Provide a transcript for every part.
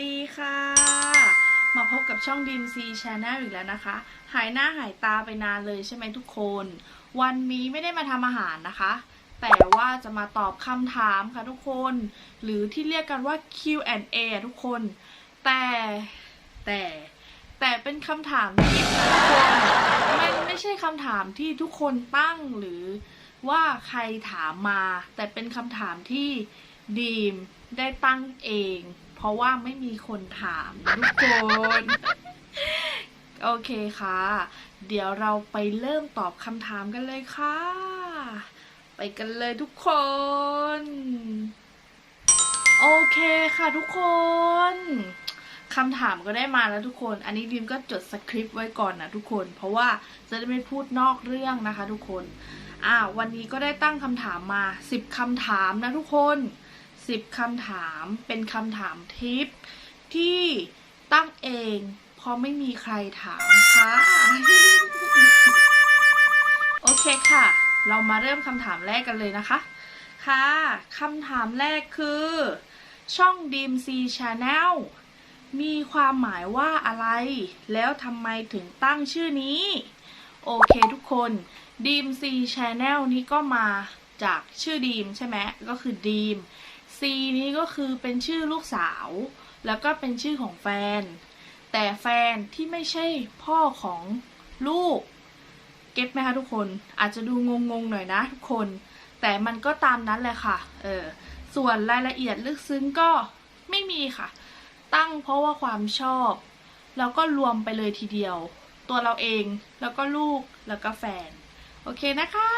ดีค่ะ มาพบกับช่องดีมซีชาแนลอีกแล้วนะคะ หายหน้าหายตาไปนานเลยใช่ไหมทุกคน วันนี้ไม่ได้มาทำอาหารนะคะ แต่ว่าจะมาตอบคำถามค่ะทุกคน หรือที่เรียกกันว่า Q&A ทุกคน แต่แต่แต่เป็นคำถามที่ทุกคนมันไม่ใช่คำถามที่ทุกคนตั้งหรือว่าใครถามมา แต่เป็นคำถามที่ดีมได้ตั้งเอง เพราะว่าไม่มีคนถามทุกคนโอเคค่ะ เดี๋ยวเราไปเริ่มตอบคำถามกันเลยค่ะ ไปกันเลยทุกคน โอเคค่ะทุกคนคำถามก็ได้มาแล้วทุกคน อันนี้ดิมก็จดสคริปต์ไว้ก่อนนะทุกคน เพราะว่าจะได้ไม่พูดนอกเรื่องนะคะ ทุกคน อ่า วันนี้ก็ได้ตั้งคำถามมา 10คำถามนะทุกคน 10คำถามเป็นคำถามทิป ที่ตั้งเองเพราะไม่มีใครถามค่ะ โอเคค่ะ เรามาเริ่มคำถามแรกกันเลยนะคะ ค่ะคำถามแรกคือ ช่องดีมซีชาแนลมีความหมายว่าอะไร แล้วทำไมถึงตั้งชื่อนี้ โอเคทุกคนดีมซีชาแนลนี้ก็มาจากชื่อดีมใช่ไหมก็คือดีม ซีนี้ก็คือเป็นชื่อลูกสาว แล้วก็เป็นชื่อของแฟน แต่แฟนที่ไม่ใช่พ่อของลูก เก็ตไหมคะทุกคน อาจจะดูงงๆหน่อยนะทุกคน แต่มันก็ตามนั้นแหละค่ะ เออ ส่วนรายละเอียดลึกซึ้งก็ไม่มีค่ะ ตั้งเพราะว่าความชอบ แล้วก็รวมไปเลยทีเดียว ตัวเราเอง แล้วก็ลูก แล้วก็แฟน โอเคนะคะ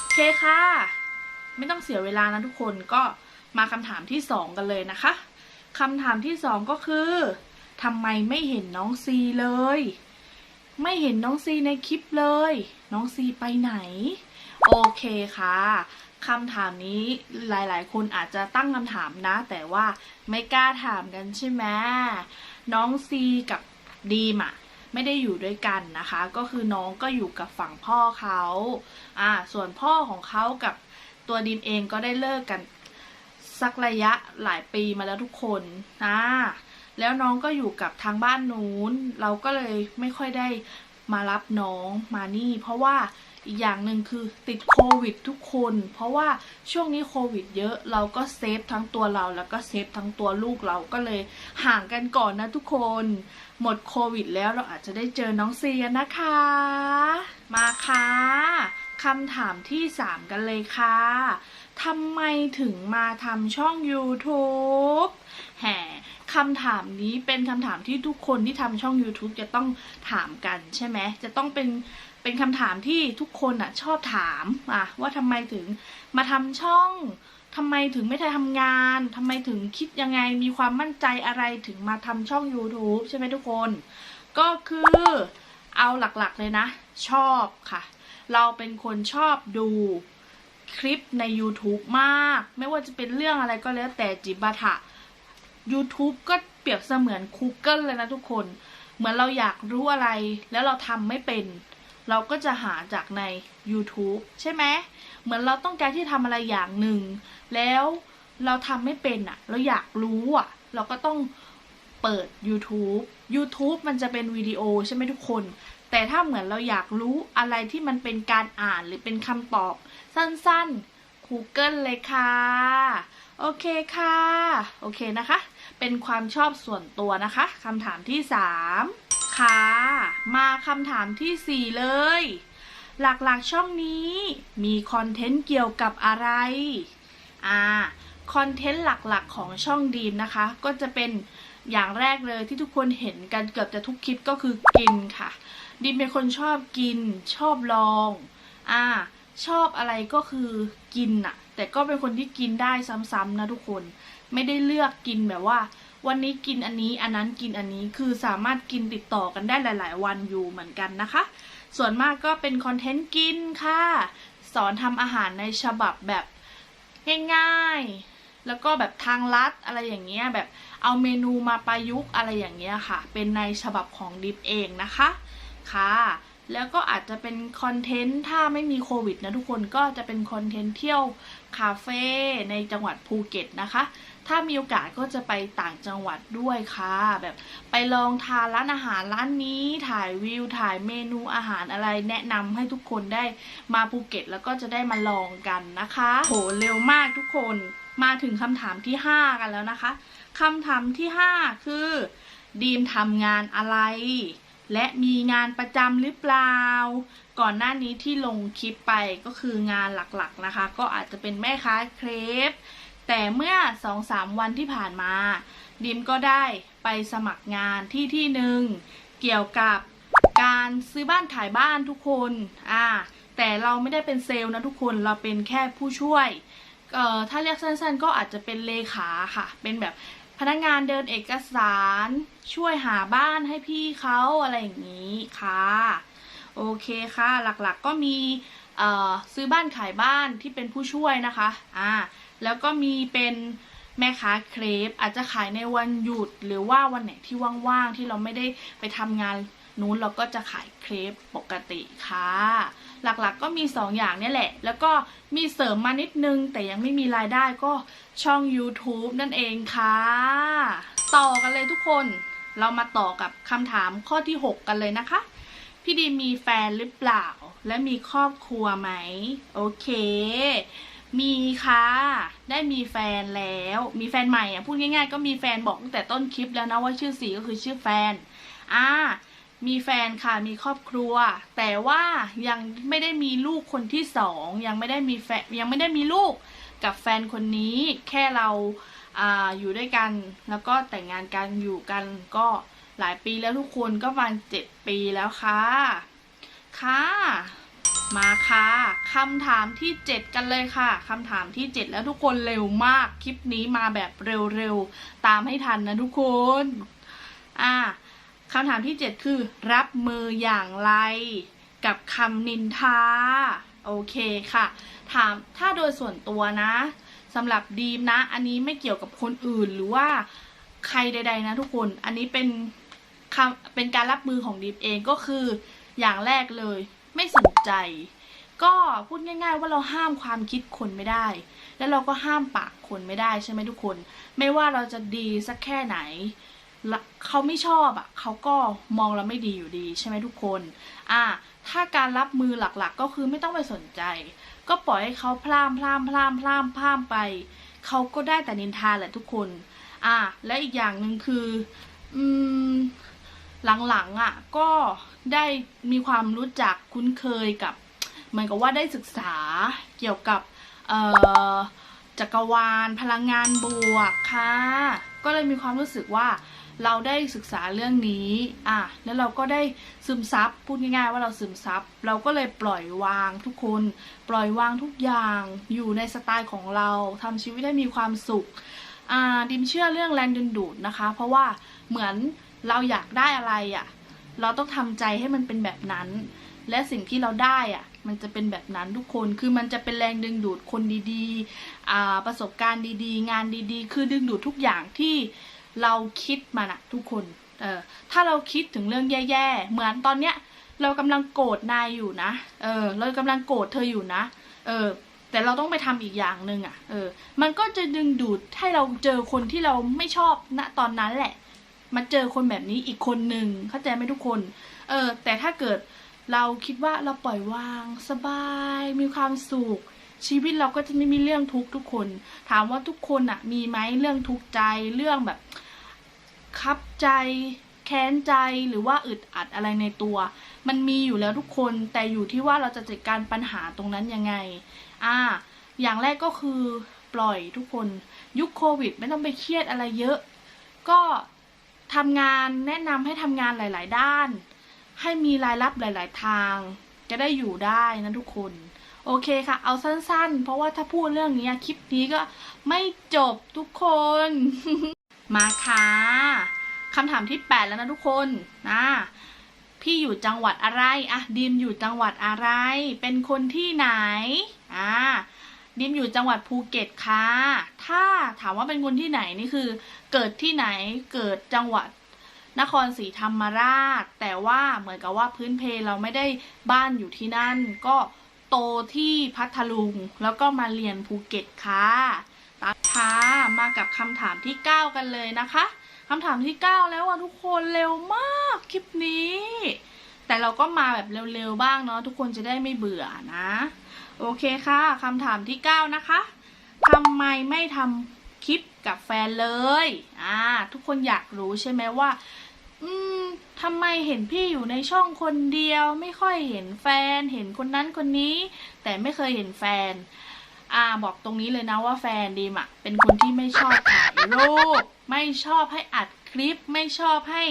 โอเคค่ะ ไม่ต้องเสียเวลานะทุกคนก็มาคำถามที่สองกันเลยนะคะคำถามที่สองก็คือทำไมไม่เห็นน้องซีเลย ไม่เห็นน้องซีในคลิปเลย น้องซีไปไหน โอเคค่ะคำถามนี้หลายๆ คนอาจจะตั้งคำถามนะ แต่ว่าไม่กล้าถามกันใช่ไหมน้องซีกับดีมอะไม่ได้อยู่ด้วยกันนะคะ ก็คือน้องก็อยู่กับฝั่งพ่อเขาอ่าส่วนพ่อของเขากับ ตัวดีมเองก็ได้เลิกกันสักระยะหลายปีมาแล้วทุกคนอ่าแล้วน้องก็อยู่กับทางบ้านนู้น เราก็เลยไม่ค่อยได้มารับน้องมานี่ เพราะว่าอีกอย่างหนึ่งคือติดโควิดทุกคน เพราะว่าช่วงนี้โควิดเยอะเราก็เซฟทั้งตัวเราแล้วก็เซฟทั้งตัวลูกเราก็เลยห่างกันก่อนนะทุกคน หมดโควิดแล้วเราอาจจะได้เจอน้องเซียนนะคะ มาค่ะ คำถามที่ 3 กันเลยค่ะทำไมถึงมาทำช่อง YouTube แห่คำถามนี้เป็นคำถามที่ทุกคนที่ทำช่อง YouTube จะต้องถามกันใช่ไหม จะต้องเป็นเป็นคำถามที่ทุกคนอะชอบถามอะว่าทำไมถึงมาทำช่องทำไมถึงไม่ได้ทำงานทำไมถึงคิดยังไง มีความมั่นใจอะไรถึงมาทำช่อง YouTube ใช่ไหมทุกคน ก็คือเอาหลักๆเลยนะ ชอบค่ะ เราเป็นคนชอบดูคลิปใน YouTube มาก ไม่ว่าจะเป็นเรื่องอะไรก็แล้วแต่จิบาถะ YouTube ก็เปรียบเสมือน Google เลยนะทุกคน เหมือนเราอยากรู้อะไร แล้วเราทำไม่เป็น เราก็จะหาจากใน YouTube ใช่ไหมเหมือนเราต้องการที่ทำอะไรอย่างหนึ่ง แล้วเราทำไม่เป็นอะ่ะเราอยากรู้อะเราก็ต้องเปิด YouTube YouTube มันจะเป็นวิดีโอใช่ไหมทุกคน แต่ถ้าเหมือนเราอยากรู้อะไรที่มันเป็นการอ่านหรือเป็นคำตอบ สั้นๆ Google เลยค่ะ โอเคค่ะ โอเคนะคะ เป็นความชอบส่วนตัวนะคะคำถามที่ 3 ค่ะ มาคำถามทีสี่4 เลย หลักๆช่องนี้มีคอนเทนต์เกี่ยวกับอะไรอ่าคอนเทนต์หลักๆของช่องดีมนะคะ ก็จะเป็นอย่างแรกเลยที่ทุกคนเห็นกันเกือบจะทุกคลิปก็คือกินค่ะ ดีมเป็นคนชอบกิน ชอบลอง อ่า ชอบอะไรก็คือกินอะแต่ก็เป็นคนที่กินได้ซ้ำๆนะทุกคน ไม่ได้เลือกกินแบบว่า วันนี้กินอันนี้ อันนั้นกินอันนี้คือสามารถกินติดต่อกันได้หลาย ๆ วันอยู่เหมือนกันนะคะ ส่วนมากก็เป็นคอนเทนต์กินค่ะ สอนทำอาหารในฉบับแบบง่ายๆ แล้วก็แบบทางลัดอะไรอย่างเงี้ยแบบเอาเมนูมาประยุกต์อะไรอย่างเงี้ยค่ะ เป็นในฉบับของดิฟเองนะคะ ค่ะ แล้วก็อาจจะเป็นคอนเทนต์ถ้าไม่มีโควิดนะทุกคนก็จะเป็นคอนเทนต์เที่ยวคาเฟ่ในจังหวัดภูเก็ตนะคะ ถ้ามีโอกาสก็จะไปต่างจังหวัดด้วยค่ะ แบบไปลองทานร้านอาหารร้านนี้ถ่ายวิวถ่ายเมนูอาหารอะไรแนะนำให้ทุกคนได้มาภูเก็ต แล้วก็จะได้มาลองกันนะคะโหเร็วมากทุกคนมาถึงคำถามที่ 5 กันแล้วนะคะคำถามที่ 5 คือดีมทำงานอะไร และมีงานประจำหรือเปล่า ก่อนหน้านี้ที่ลงคลิปไปก็คืองานหลักๆนะคะ ก็อาจจะเป็นแม่ค้าเครปแต่เมื่อ 2-3 วันที่ผ่านมา ดิมก็ได้ไปสมัครงานที่ที่หนึ่งเกี่ยวกับการซื้อบ้านขายบ้านทุกคนอ่าแต่เราไม่ได้เป็นเซลล์นะทุกคนเราเป็นแค่ผู้ช่วยเอ่อถ้าเรียกสั้นๆ ก็อาจจะเป็นเลขาค่ะ เป็นแบบ พนักงานเดินเอกสาร ช่วยหาบ้านให้พี่เขาอะไรอย่างนี้ค่ะ โอเคค่ะ หลักๆก็มีซื้อบ้านขายบ้านที่เป็นผู้ช่วยนะคะอ่าแล้วก็มีเป็นแม่ค้าเครปอาจจะขายในวันหยุดหรือว่าวันไหนที่ว่างๆที่เราไม่ได้ไปทำงาน นู้นเราก็จะขายเครปปกติค่ะ หลักๆก็มี 2 อย่างเนี่ยแหละ แล้วก็มีเสริมมานิดนึง แต่ยังไม่มีรายได้ก็ช่อง YouTube นั่นเองค่ะ ต่อกันเลยทุกคนเรามาต่อกับคำถามข้อที่ 6 กันเลยนะคะ พี่ดีมีแฟนหรือเปล่า และมีครอบครัวไหม โอเค มีค่ะ ได้มีแฟนแล้ว มีแฟนใหม่อะพูดง่ายๆ ก็มีแฟนบอกตั้งแต่ต้นคลิปแล้วนะว่าชื่อสีก็คือชื่อแฟน อ่า มีแฟนค่ะมีครอบครัว แต่ว่ายังไม่ได้มีลูกคนที่สองยังไม่ได้มีแฟนยังไม่ได้มีลูกกับแฟนคนนี้แค่เราอาอยู่ด้วยกัน แล้วก็แต่งงานกันอยู่กันก็หลายปีแล้วทุกคนก็ประมาณเจ็ดปีแล้วค่ะค่ะมาค่ะคำถามที่ 7 กันเลยค่ะคำถามที่ 7 แล้วทุกคนเร็วมากคลิปนี้มาแบบเร็วๆตามให้ทันนะทุกคนอ่า คำถามที่ 7 คือรับมืออย่างไร กับคำนินทา โอเคค่ะ ถามถ้าโดยส่วนตัวนะสำหรับดีมนะ อันนี้ไม่เกี่ยวกับคนอื่นหรือว่าใครใด ๆ นะทุกคน อันนี้เป็นคำเป็นการรับมือของดีมเองก็คืออย่างแรกเลย ไม่สนใจ ก็พูดง่าย ๆ ว่าเราห้ามความคิดคนไม่ได้ แล้วเราก็ห้ามปากคนไม่ได้ใช่ไหมทุกคน ไม่ว่าเราจะดีสักแค่ไหน เขาไม่ชอบอะเขาก็มองเราไม่ดีอยู่ดีใช่ไหมทุกคนอ่าถ้าการรับมือหลักๆ ก็คือไม่ต้องไปสนใจ ก็ปล่อยให้เขาพลามพลามพลามพลามพลามไปเขาก็ได้แต่นินทาแหละทุกคน อ่า และอีกอย่างหนึ่งคือ อืม หลังๆอะ ก็ได้มีความรู้จักคุ้นเคยกับ เหมือนกับว่าได้ศึกษาเกี่ยวกับ เอ่อ จักรวาล พลังงานบวกค่ะ ก็เลยมีความรู้สึกว่า เราได้ศึกษาเรื่องนี้อะแล้วเราก็ได้ซึมซับพูดง่ายๆว่าเราซึมซับเราก็เลยปล่อยวางทุกคน ปล่อยวางทุกอย่างอยู่ในสไตล์ของเราทำชีวิตให้มีความสุขอ่าดิมเชื่อเรื่องแรงดึงดูดนะคะ เพราะว่าเหมือนเราอยากได้อะไรอะ่ะเราต้องทำใจให้มันเป็นแบบนั้น และสิ่งที่เราได้อะ่ะมันจะเป็นแบบนั้นทุกคน คือมันจะเป็นแรงดึงดูดคนดีๆ ประสบการณ์ดีๆ งานดีๆ คือดึงดูดทุกอย่างที่ เราคิดมานะทุกคนเออถ้าเราคิดถึงเรื่องแย่ๆ เหมือนตอนเนี้ย เรากำลังโกรธนายอยู่นะ เออ เรากำลังโกรธเธออยู่นะ เออ แต่เราต้องไปทำอีกอย่างหนึ่งอะ เออ มันก็จะดึงดูดให้เราเจอคนที่เราไม่ชอบณตอนนั้นแหละ มาเจอคนแบบนี้อีกคนหนึ่งเข้าใจไหมทุกคน เออ แต่ถ้าเกิดเราคิดว่าเราปล่อยวางสบาย มีความสุขชีวิตเราก็จะไม่มีเรื่องทุกข์ทุกคน ถามว่าทุกคนอะมีไหมเรื่องทุกข์ใจเรื่องแบบ คับใจ แค้นใจหรือว่าอึดอัดอะไรในตัว มันมีอยู่แล้วทุกคนแต่อยู่ที่ว่าเราจะจัดการปัญหาตรงนั้นยังไง อ่า อย่างแรกก็คือปล่อยทุกคน ยุคโควิด ไม่ต้องไปเครียดอะไรเยอะ ก็ทำงานแนะนำให้ทำงานหลาย ๆ ด้าน ให้มีรายรับหลาย ๆ ทาง จะได้อยู่ได้นะทุกคนโอเคค่ะ เอาสั้นๆ เพราะว่าถ้าพูดเรื่องนี้คลิปนี้ก็ไม่จบทุกคน มาค่ะคำถามที่ 8 แล้วนะทุกคนนะพี่อยู่จังหวัดอะไรอะดีมอยู่จังหวัดอะไร เป็นคนที่ไหนอ่าดิมอยู่จังหวัดภูเก็ตค่ะ ถ้าถามว่าเป็นคนที่ไหนนี่คือ เกิดที่ไหนเกิดจังหวัดนครศรีธรรมราช แต่ว่าเหมือนกับว่าพื้นเพเราไม่ได้บ้านอยู่ที่นั่น ก็โตที่พัทลุง แล้วก็มาเรียนภูเก็ตค่ะ ค่ะมากับคำถามที่ 9 กันเลยนะคะคำถามที่ 9 แล้วอะทุกคนเร็วมากคลิปนี้ แต่เราก็มาแบบเร็วๆบ้างเนาะทุกคนจะได้ไม่เบื่อนะ โอเคค่ะคำถามที่ 9 นะคะทำไมไม่ทำคลิปกับแฟนเลยอ่าทุกคนอยากรู้ใช่ไหมว่า อืมทำไมเห็นพี่อยู่ในช่องคนเดียว ไม่ค่อยเห็นแฟน เห็นคนนั้นคนนี้ แต่ไม่เคยเห็นแฟน อ่าบอกตรงนี้เลยนะว่าแฟนดีมอะเป็นคนที่ไม่ชอบถ่ายรูป ไม่ชอบให้อัดคลิป ไม่ชอบให้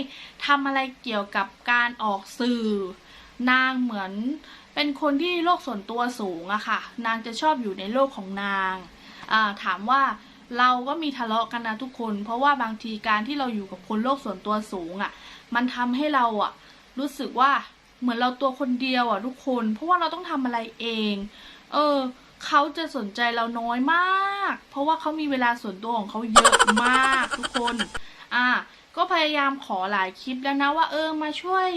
ทำอะไรเกี่ยวกับการออกสื่อ นางเหมือนเป็นคนที่โลกส่วนตัวสูงอะค่ะ นางจะชอบอยู่ในโลกของนางอ่าถามว่าเราก็มีทะเลาะกันนะทุกคน เพราะว่าบางทีการที่เราอยู่กับคนโลกส่วนตัวสูงอะ่ะ มันทำให้เราอะ่ะ รู้สึกว่าเหมือนเราตัวคนเดียวอะ่ะทุกคน เพราะว่าเราต้องทำอะไรเอง เออ เขาจะสนใจเราน้อยมาก เพราะว่าเขามีเวลาส่วนตัวของเขาเยอะมากทุกคน อ่าก็พยายามขอหลายคลิปแล้วนะว่าเออมาช่วย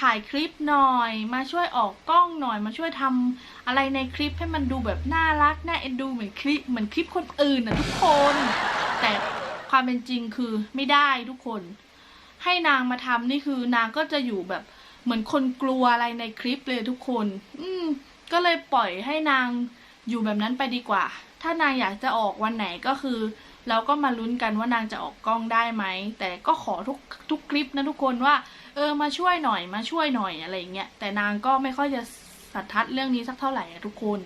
ถ่ายคลิปหน่อย มาช่วยออกกล้องหน่อย มาช่วยทำอะไรในคลิปให้มันดูแบบน่ารักน่าเอ็นดูเหมือนคลิปเหมือนคลิปคนอื่นนะทุกคน แต่ความเป็นจริงคือไม่ได้ทุกคน ให้นางมาทำนี่คือนางก็จะอยู่แบบเหมือนคนกลัวอะไรในคลิปเลยทุกคน อืมก็เลยปล่อยให้นาง อยู่แบบนั้นไปดีกว่า ถ้านางอยากจะออกวันไหนก็คือ เราก็มาลุ้นกันว่านางจะออกกล้องได้ไหม แต่ก็ขอทุกทุกคลิปนะทุกคนว่า เออมาช่วยหน่อยมาช่วยหน่อยอะไรอย่างเงี้ย แต่นางก็ไม่ค่อยจะสัทธัดเรื่องนี้สักเท่าไหร่อะทุกคน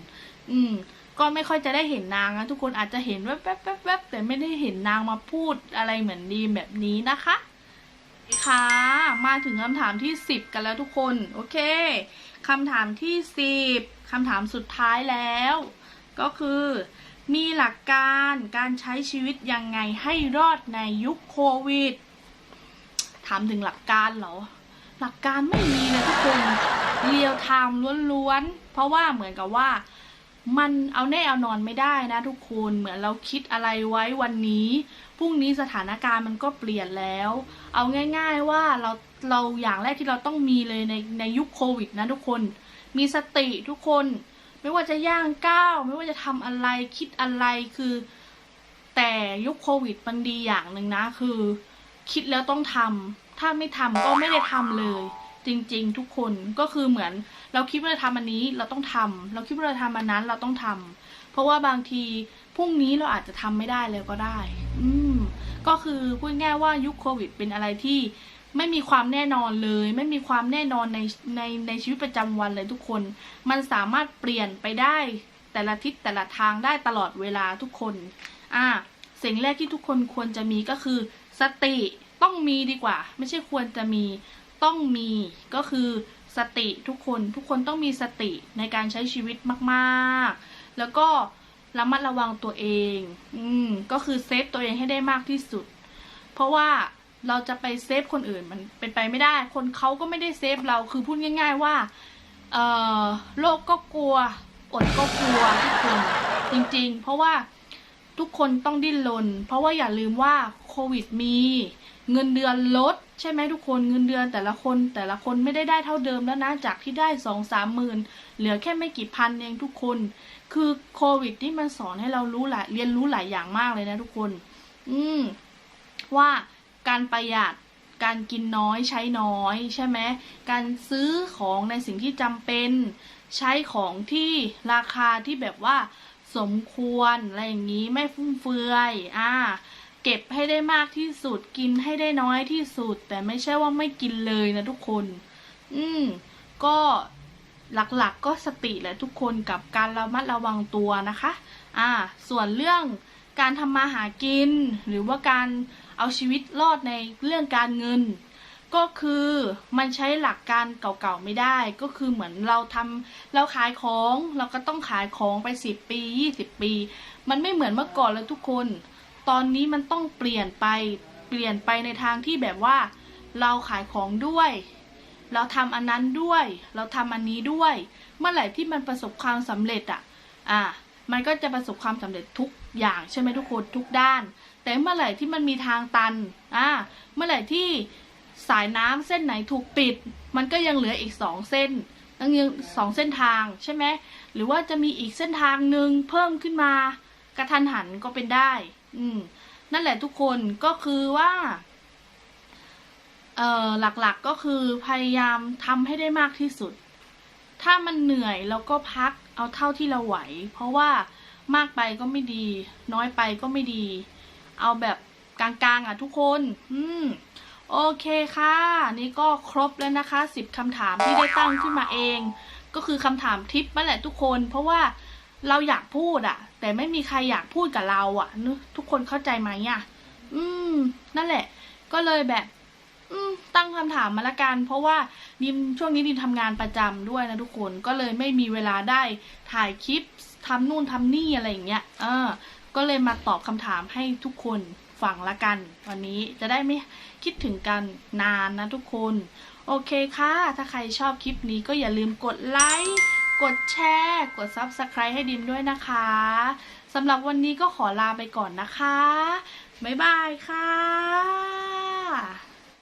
อืม ก็ไม่ค่อยจะได้เห็นนางนะทุกคนอาจจะเห็นแวบแวบแวบแวบแต่ไม่ได้เห็นนางมาพูดอะไรเหมือนดีมแบบนี้นะคะค่ะ มาถึงคำถามที่สิบกันแล้วทุกคน โอเคคำถามที่สิบ คำถามสุดท้ายแล้ว ก็คือ มีหลักการการใช้ชีวิตยังไงให้รอดในยุคโควิด ถามถึงหลักการเหรอ หลักการไม่มีเลยทุกคนเรียวไทม์ล้วนๆ เพราะว่าเหมือนกับว่ามันเอาแน่เอานอนไม่ได้นะทุกคนเหมือนเราคิดอะไรไว้วันนี้พรุ่งนี้สถานการณ์มันก็เปลี่ยนแล้ว เอาง่าย ๆว่าเราเราอย่างแรกที่เราต้องมีเลยในในยุคโควิดนะทุกคน มีสติทุกคน ไม่ว่าจะย่างก้าวไม่ว่าจะทำอะไรคิดอะไรคือ แต่ยุคโควิดมันดีอย่างหนึ่งนะคือ คิดแล้วต้องทำถ้าไม่ทำก็ไม่ได้ทำเลย จริง ๆ ทุกคนก็คือเหมือน เราคิดว่าเราทำอันนี้เราต้องทำเราคิดว่าเราทำอันนั้นเราต้องทำเพราะว่าบางทีพรุ่งนี้เราอาจจะทำไม่ได้เลยก็ได้ อืมก็คือพูดง่ายว่ายุคโควิดเป็นอะไรที่ ไม่มีความแน่นอนเลย ไม่มีความแน่นอนในในในชีวิตประจำวันเลยทุกคน มันสามารถเปลี่ยนไปได้แต่ละทิศแต่ละทางได้ตลอดเวลาทุกคนอ่าสิ่งแรกที่ทุกคนควรจะมีก็คือ สติต้องมีดีกว่า ไม่ใช่ควรจะมีต้องมีก็คือสติทุกคนทุกคนต้องมีสติในการใช้ชีวิตมากๆ แล้วก็ระมัดระวังตัวเอง อืมก็คือเซฟตัวเองให้ได้มากที่สุด เพราะว่า เราจะไปเซฟคนอื่นมันเป็นไปไม่ได้ คนเขาก็ไม่ได้เซฟเราคือพูดง่าย ๆว่าเอ่อโลกก็กลัวอดก็กลัวทุกคนจริง ๆ เพราะว่าทุกคนต้องดิ้นรนเพราะว่าอย่าลืมว่าโควิดมี เงินเดือนลด ใช่ไหมทุกคนเงินเดือนแต่ละคนแต่ละคนไม่ได้ได้เท่าเดิมแล้วนะจากที่ได้สองสามหมื่นเหลือแค่ไม่กี่พันเองทุกคน คือโควิดที่มันสอนให้เรารู้หลายเรียนรู้หลายอย่างมากเลยนะทุกคน อืมว่า การประหยัดการกินน้อยใช้น้อยใช่ไหมการซื้อของในสิ่งที่จำเป็น ใช้ของที่ราคาที่แบบว่าสมควรอะไรอย่างนี้ไม่ฟุ่มเฟือยอ่าเก็บให้ได้มากที่สุดกินให้ได้น้อยที่สุด แต่ไม่ใช่ว่าไม่กินเลยนะทุกคน อืมก็หลักๆก็สติแหละทุกคนกับการระมัดระวังตัวนะคะ อ่า ส่วนเรื่องการทำมาหากินหรือว่าการ เอาชีวิตรอดในเรื่องการเงิน ก็คือมันใช้หลักการเก่าๆไม่ได้ ก็คือเหมือนเราทำเราขายของเราก็ต้องขายของไปสิบปียี่สิบปี มันไม่เหมือนเมื่อก่อนแล้วทุกคน ตอนนี้มันต้องเปลี่ยนไปเปลี่ยนไปในทางที่แบบว่า เราขายของด้วย เราทำอันนั้นด้วย เราทำอันนี้ด้วย เมื่อไหร่ที่มันประสบความสำเร็จอะอะมันก็จะประสบความสำเร็จทุกอย่างใช่ไหมทุกคนทุกด้าน แต่เมื่อไหร่ที่มันมีทางตันอะเมื่อไหร่ที่สายน้ำเส้นไหนถูกปิด มันก็ยังเหลืออีกสองเส้นยังยังสองเส้นทางใช่ไหมหรือว่าจะมีอีกเส้นทางหนึ่งเพิ่มขึ้นมากระทันหันก็เป็นได้ อืมนั่นแหละทุกคนก็คือว่าเอ่อหลักๆก็คือพยายามทำให้ได้มากที่สุด ถ้ามันเหนื่อยเราก็พักเอาเท่าที่เราไหว เพราะว่ามากไปก็ไม่ดี น้อยไปก็ไม่ดี เอาแบบกลางๆอะทุกคน อืมโอเคค่ะ นี่ก็ครบแล้วนะคะสิบคำถามที่ได้ตั้งขึ้นมาเอง ก็คือคำถามทิปนั่นแหละทุกคน เพราะว่าเราอยากพูดอะแต่ไม่มีใครอยากพูดกับเราอะนึกทุกคนเข้าใจไหมอะอืม นั่นแหละ ก็เลยแบบ อืม ตั้งคำถามมาละกัน เพราะว่าดิมช่วงนี้ดิมทำงานประจำด้วยนะทุกคน ก็เลยไม่มีเวลาได้ถ่ายคลิปทำนู่นทำนี่อะไรอย่างเงี้ย เออ ก็เลยมาตอบคำถามให้ทุกคนฟังละกัน วันนี้จะได้ไม่คิดถึงกันนานนะทุกคน โอเคค่ะ ถ้าใครชอบคลิปนี้ก็อย่าลืมกดไลค์กดแชร์ กด Subscribe ให้ดิมด้วยนะคะสำหรับวันนี้ก็ขอลาไปก่อนนะคะ บ๊ายบายค่ะ